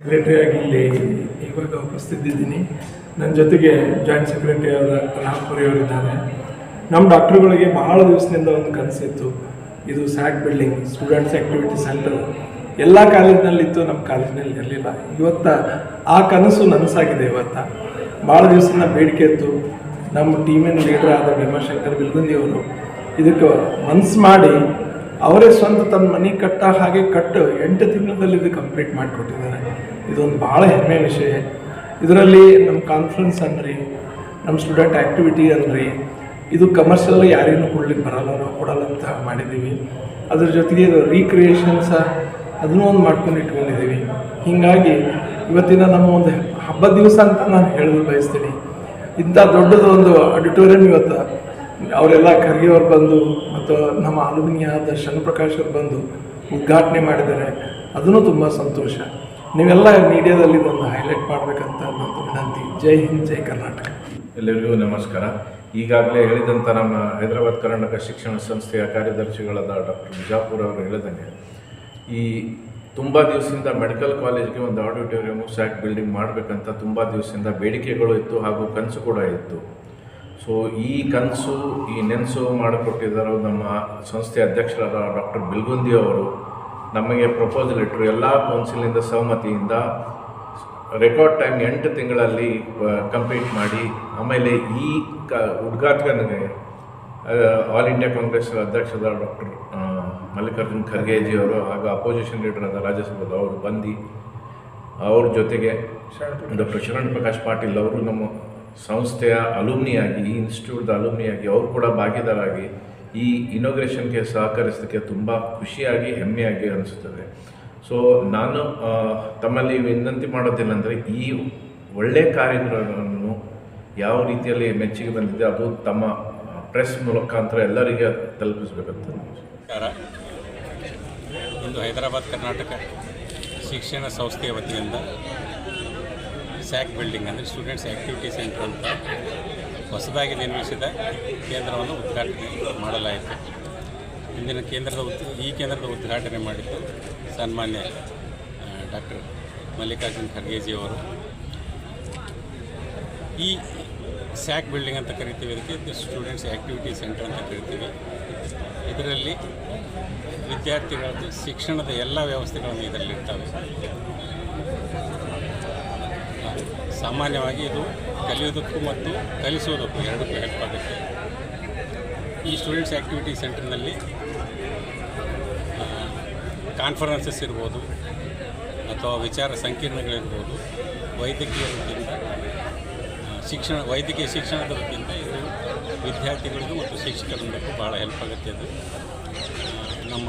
Secretary ಆಗಿ ಇಲ್ಲಿ ಇವಾಗ ಉಪಸ್ಥಿತಿದ್ದೀನಿ. ನನ್ನ ಜೊತೆಗೆ ಜಾಯಿಂಟ್ ಸೆಕ್ರೆಟರಿ ಅವರ ರಾಮ್ಪುರಿ ಅವರಿದ್ದಾರೆ. ನಮ್ಮ ಡಾಕ್ಟ್ರುಗಳಿಗೆ ಬಹಳ ದಿವಸದಿಂದ ಒಂದು ಕನಸಿತ್ತು. ಇದು SAC building, students activity centre. ಎಲ್ಲ ಕಾಲೇಜಿನಲ್ಲಿತ್ತು ನಮ್ಮ ಕಾಲೇಜಿನಲ್ಲಿ ಇರಲಿಲ್ಲ. ಇವತ್ತ ಆ ಕನಸು ನನಸಾಗಿದೆ ಇವತ್ತ. ಭಾಳ ದಿವಸದಿಂದ ಬೇಡಿಕೆ ಇತ್ತು. ನಮ್ಮ ಟೀಮಿನ ಲೀಡರ್ ಆದ ಭೀಮಾಶಂಕರ್ ಬಿಲ್ಗುಂದಿ ಅವರು ಇದಕ್ಕೆ ಮನ್ಸು ಮಾಡಿ ಅವರೇ ಸ್ವಂತ ತನ್ನ ಮನೆ ಕಟ್ಟ ಹಾಗೆ ಕಟ್ಟು ಎಂಟು ತಿಂಗಳಲ್ಲಿ ಇದು ಕಂಪ್ಲೀಟ್ ಮಾಡಿಕೊಟ್ಟಿದ್ದಾರೆ. ಇದೊಂದು ಭಾಳ ಹೆಮ್ಮೆ ವಿಷಯ. ಇದರಲ್ಲಿ ನಮ್ಮ ಕಾನ್ಫರೆನ್ಸ್ ಅನ್ರಿ, ನಮ್ಮ ಸ್ಟೂಡೆಂಟ್ ಆ್ಯಕ್ಟಿವಿಟಿ ಅನ್ರಿ, ಇದು ಕಮರ್ಷಿಯಲ್ ಯಾರಿಗೂ ಕೊಡ್ಲಿಕ್ಕೆ ಬರಲ್ಲ, ನಾವು ಕೊಡಲ್ಲ ಅಂತ ಮಾಡಿದ್ದೀವಿ. ಅದ್ರ ಜೊತೆಗೆ ಇದು ರೀಕ್ರಿಯೇಷನ್ಸ ಅದನ್ನೂ ಒಂದು ಮಾಡ್ಕೊಂಡು ಇಟ್ಕೊಂಡಿದ್ದೀವಿ. ಹೀಗಾಗಿ ಇವತ್ತಿನ ನಮ್ಮ ಒಂದು ಹಬ್ಬದ ದಿವಸ ಅಂತ ನಾನು ಹೇಳಲು ಬಯಸ್ತೀನಿ. ಇಂಥ ದೊಡ್ಡದೊಂದು ಆಡಿಟೋರಿಯಂ ಇವತ್ತು ಅವರೆಲ್ಲ ಖರ್ಗೆಯವರು ಬಂದು ಮತ್ತು ನಮ್ಮ ಅಲುಮಿನಿಯಾದ ಪ್ರಕಾಶ್ ಬಂದು ಉದ್ಘಾಟನೆ ಮಾಡಿದ್ದಾರೆ. ಅದನ್ನು ತುಂಬ ಸಂತೋಷ. ನೀವೆಲ್ಲ ಮೀಡಿಯಾದಲ್ಲಿ ಇದೊಂದು ಹೈಲೈಟ್ ಮಾಡಬೇಕಂತ ನನ್ನ ವಿನಂತಿ. ಜೈ ಹಿಂದ್, ಜೈ ಕರ್ನಾಟಕ. ಎಲ್ಲರಿಗೂ ನಮಸ್ಕಾರ. ಈಗಾಗಲೇ ಹೇಳಿದಂಥ ನಮ್ಮ ಹೈದರಾಬಾದ್ ಕರ್ನಾಟಕ ಶಿಕ್ಷಣ ಸಂಸ್ಥೆಯ ಕಾರ್ಯದರ್ಶಿಗಳಾದ ಡಾಕ್ಟರ್ ಬಿಜಾಪುರ ಅವರು ಹೇಳಿದಂಗೆ, ಈ ತುಂಬ ದಿವಸದಿಂದ ಮೆಡಿಕಲ್ ಕಾಲೇಜ್ಗೆ ಒಂದು ಆಡಿಟೋರಿಯಮು ಸ್ಯಾಕ್ ಬಿಲ್ಡಿಂಗ್ ಮಾಡಬೇಕಂತ ತುಂಬ ದಿವಸದಿಂದ ಬೇಡಿಕೆಗಳು ಇತ್ತು ಹಾಗೂ ಕನಸು ಕೂಡ ಇತ್ತು. ಸೊ ಈ ಕನಸು ಈ ನೆನಸು ಮಾಡಿಕೊಟ್ಟಿದ್ದಾರೆ ನಮ್ಮ ಸಂಸ್ಥೆ ಅಧ್ಯಕ್ಷರಾದ ಡಾಕ್ಟರ್ ಬಿಲ್ಗುಂದಿ ಅವರು. ನಮಗೆ ಪ್ರಪೋಸಲ್ ಇಟ್ಟರು ಎಲ್ಲ ಕೌನ್ಸಿಲಿಂದ ಸಹಮತಿಯಿಂದ ರೆಕಾರ್ಡ್ ಟೈಮ್ ಎಂಟು ತಿಂಗಳಲ್ಲಿ ಕಂಪ್ಲೀಟ್ ಮಾಡಿ ಆಮೇಲೆ ಈ ಕ ಉದ್ಘಾಟನೆಗೆ ಆಲ್ ಇಂಡಿಯಾ ಕಾಂಗ್ರೆಸ್ ಅಧ್ಯಕ್ಷದ ಡಾಕ್ಟರ್ ಮಲ್ಲಿಕಾರ್ಜುನ್ ಖರ್ಗೆಜಿ ಅವರು ಹಾಗೂ ಅಪೋಸಿಷನ್ ಲೀಡರ್ ಆದ ರಾಜ್ಯಸಭಾದ ಅವರು ಬಂದು ಅವ್ರ ಜೊತೆಗೆ ಡಾಕ್ಟರ್ ಶರಣ್ ಪ್ರಕಾಶ್ ಪಾಟೀಲ್ ಅವರು ನಮ್ಮ ಸಂಸ್ಥೆಯ ಅಲುಮ್ನಿಯಾಗಿ ಈ ಇನ್ಸ್ಟಿಟ್ಯೂಟ್ದ ಅಲುಮ್ನಿಯಾಗಿ ಅವರು ಕೂಡ ಭಾಗಿದಾರಾಗಿ ಈ ಇನೋಗ್ರೇಷನ್ಗೆ ಸಹಕರಿಸೋದಕ್ಕೆ ತುಂಬ ಖುಷಿಯಾಗಿ, ಹೆಮ್ಮೆಯಾಗಿ ಅನಿಸುತ್ತದೆ. ಸೊ ನಾನು ತಮ್ಮಲ್ಲಿ ವಿನಂತಿ ಮಾಡೋದೇನೆಂದರೆ ಈ ಒಳ್ಳೆಯ ಕಾರ್ಯಕ್ರಮವನ್ನು ಯಾವ ರೀತಿಯಲ್ಲಿ ಮೆಚ್ಚುಗೆ ಬಂದಿದೆ ಅದು ತಮ್ಮ ಪ್ರೆಸ್ ಮುಖಾಂತರ ಎಲ್ಲರಿಗೆ ತಲುಪಿಸಬೇಕಂತ ಇಂದು ಹೈದರಾಬಾದ್ ಕರ್ನಾಟಕ ಶಿಕ್ಷಣ ಸಂಸ್ಥೆಯ ವತಿಯಿಂದ ಸ್ಯಾಕ್ ಬಿಲ್ಡಿಂಗ್ ಅಂದರೆ ಸ್ಟೂಡೆಂಟ್ಸ್ ಆ್ಯಕ್ಟಿವಿಟಿ ಸೆಂಟರ್ ಅಂತ ಹೊಸದಾಗಿ ನಿರ್ಮಿಸಿದ ಕೇಂದ್ರವನ್ನು ಉದ್ಘಾಟನೆ ಮಾಡಲಾಯಿತು. ಇಂದಿನ ಕೇಂದ್ರದ ಈ ಕೇಂದ್ರದ ಉದ್ಘಾಟನೆ ಮಾಡಿದ್ದು ಸನ್ಮಾನ್ಯ ಡಾಕ್ಟರ್ ಮಲ್ಲಿಕಾರ್ಜುನ್ ಖರ್ಗೆಜಿಯವರು. ಈ ಸ್ಯಾಕ್ ಬಿಲ್ಡಿಂಗ್ ಅಂತ ಕರಿತೀವಿ ಇದಕ್ಕೆ ಸ್ಟೂಡೆಂಟ್ಸ್ ಆ್ಯಕ್ಟಿವಿಟಿ ಸೆಂಟರ್ ಅಂತ ಕರಿತೀವಿ. ಇದರಲ್ಲಿ ವಿದ್ಯಾರ್ಥಿಗಳದ್ದು ಶಿಕ್ಷಣದ ಎಲ್ಲ ವ್ಯವಸ್ಥೆಗಳನ್ನು ಇದರಲ್ಲಿ ಇರ್ತವೆ ಸಾಮಾನ್ಯವಾಗಿ ಇದು ಕಲಿಯೋದಕ್ಕೂ ಮತ್ತು ಕಲಿಸೋದಕ್ಕೂ ಎರಡಕ್ಕೂ ಹೆಲ್ಪ್ ಆಗುತ್ತೆ ಈ ಸ್ಟೂಡೆಂಟ್ಸ್ ಆ್ಯಕ್ಟಿವಿಟಿ ಸೆಂಟರ್ನಲ್ಲಿ ಕಾನ್ಫರೆನ್ಸಸ್ ಇರ್ಬೋದು ಅಥವಾ ವಿಚಾರ ಸಂಕೀರ್ಣಗಳಿರ್ಬೋದು, ವೈದ್ಯಕೀಯ ವೃತ್ತಿಯಿಂದ ಶಿಕ್ಷಣ, ವೈದ್ಯಕೀಯ ಶಿಕ್ಷಣದ ವೃತ್ತಿಯಿಂದ ಇದು ವಿದ್ಯಾರ್ಥಿಗಳಿಗೂ ಮತ್ತು ಶಿಕ್ಷಕರಿಂದಕ್ಕೂ ಭಾಳ ಹೆಲ್ಪ್ ಆಗುತ್ತೆ ಅದು ನಮ್ಮ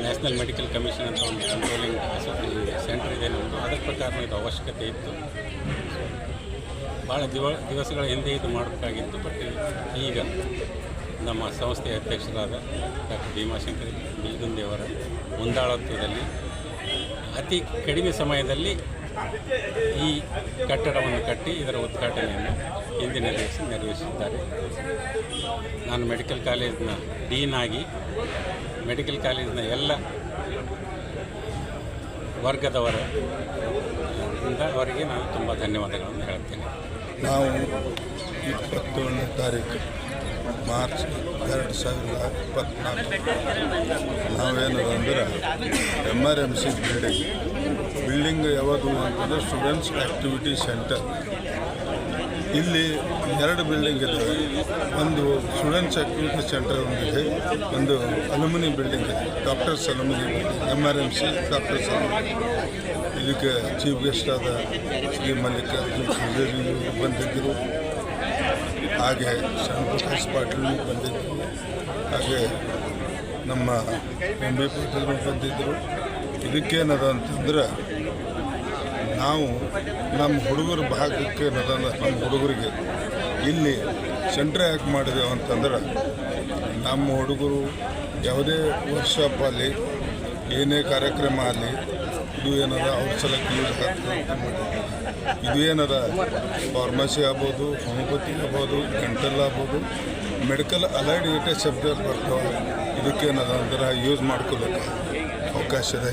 ನ್ಯಾಷನಲ್ ಮೆಡಿಕಲ್ ಕಮಿಷನ್ ಅಂತ ಒಂದು ಕಂಟ್ರೋಲಿಂಗ್ ಸೆಂಟರ್ ಇದೆ ನಮ್ಮದು ಅದರ ಪ್ರಕಾರ ಇದು ಅವಶ್ಯಕತೆ ಇತ್ತು. ಭಾಳ ದಿವ, ದಿವಸಗಳ ಹಿಂದೆ ಇದು ಮಾಡಬೇಕಾಗಿತ್ತು ಬಟ್ ಈಗ ನಮ್ಮ ಸಂಸ್ಥೆಯ ಅಧ್ಯಕ್ಷರಾದ ಡಾಕ್ಟರ್ ಭೀಮಾಶಂಕರ್ ಬಿಲ್ಗುಂದೇವರ ಮುಂದಾಳತ್ವದಲ್ಲಿ ಅತಿ ಕಡಿಮೆ ಸಮಯದಲ್ಲಿ ಈ ಕಟ್ಟಡವನ್ನು ಕಟ್ಟಿ ಇದರ ಉದ್ಘಾಟನೆಯನ್ನು ಇಂದಿನ ದಿವಸ ನೆರವೇರಿಸಿದ್ದಾರೆ ನಾನು ಮೆಡಿಕಲ್ ಕಾಲೇಜಿನ ಡೀನ್ ಆಗಿ ಮೆಡಿಕಲ್ ಕಾಲೇಜಿನ ಎಲ್ಲ ವರ್ಗದವರ ಅವರಿಗೆ ನಾನು ತುಂಬ ಧನ್ಯವಾದಗಳನ್ನು ಹೇಳ್ತೇನೆ ನಾವು ಇಪ್ಪತ್ತೊಂದು ತಾರೀಕು ಮಾರ್ಚ್ ಎರಡು ಸಾವಿರದ ಇಪ್ಪತ್ತ್ನಾಲ್ಕು ನಾವೇನು ಅಂದ್ರೆ M R M C building building ಯಾವುದು ಅಂತಂದರೆ ಸ್ಟೂಡೆಂಟ್ಸ್ ಆ್ಯಕ್ಟಿವಿಟಿ ಸೆಂಟರ್. ಇಲ್ಲಿ ಎರಡು ಬಿಲ್ಡಿಂಗ್ ಇದೆ ಒಂದು ಸ್ಟೂಡೆಂಟ್ಸ್ ಆ್ಯಕ್ಟಿವಿಟಿ ಸೆಂಟರ್ ಒಂದಿದೆ, ಒಂದು ಅಲುಮಿನಿ ಬಿಲ್ಡಿಂಗ್ ಇದೆ. Doctors alumni building M R M C doctors ಇದಕ್ಕೆ ಚೀಫ್ ಗೆಸ್ಟ್ ಆದ ಶ್ರೀ ಮಲ್ಲಿಕಾರ್ಜುನ್ ಖರ್ಗೆ ಬಂದಿದ್ದರು. ಹಾಗೆ ಶ್ಯಾಮಪ್ರಕಾಶ್ ಪಾಟೀಲ್ ಬಂದಿದ್ದರು. ಹಾಗೆ ನಮ್ಮ ಎಂ ಬಿ ಪಾಟೀಲ್ ಬಂದಿದ್ದರು. ಇದಕ್ಕೇನದ ಅಂತಂದ್ರೆ ನಾವು ನಮ್ಮ ಹುಡುಗರ ಭಾಗಕ್ಕೆ ನಮ್ಮ ಹುಡುಗರಿಗೆ ಇಲ್ಲಿ ಸೆಂಟ್ರ್ ಯಾಕೆ ಮಾಡಿದೆವು ಅಂತಂದ್ರೆ ನಮ್ಮ ಹುಡುಗರು ಯಾವುದೇ ವರ್ಕ್ಶಾಪ್ ಆಗಲಿ ಏನೇ ಕಾರ್ಯಕ್ರಮ ಆಗಲಿ ಇದು ಏನದ, ಅವ್ರ ಸಲಕ್ಕೆ ಯೂಸ್ ಆಗ್ತದೆ ಇದು ಏನದ ಫಾರ್ಮಸಿ ಆಗ್ಬೋದು ಹೋಮಿಯೋಪತಿ ಆಗ್ಬೋದು ಡೆಂಟಲ್ ಆಗ್ಬೋದು ಮೆಡಿಕಲ್ ಅಲೈಡ್ ಏಟೇ ಶಬ್ದ ಬರ್ತಾವೆ. ಇದಕ್ಕೇನದ ಅಂದ್ರೆ ಯೂಸ್ ಮಾಡ್ಕೋಬೇಕು ಅವಕಾಶ ಇದೆ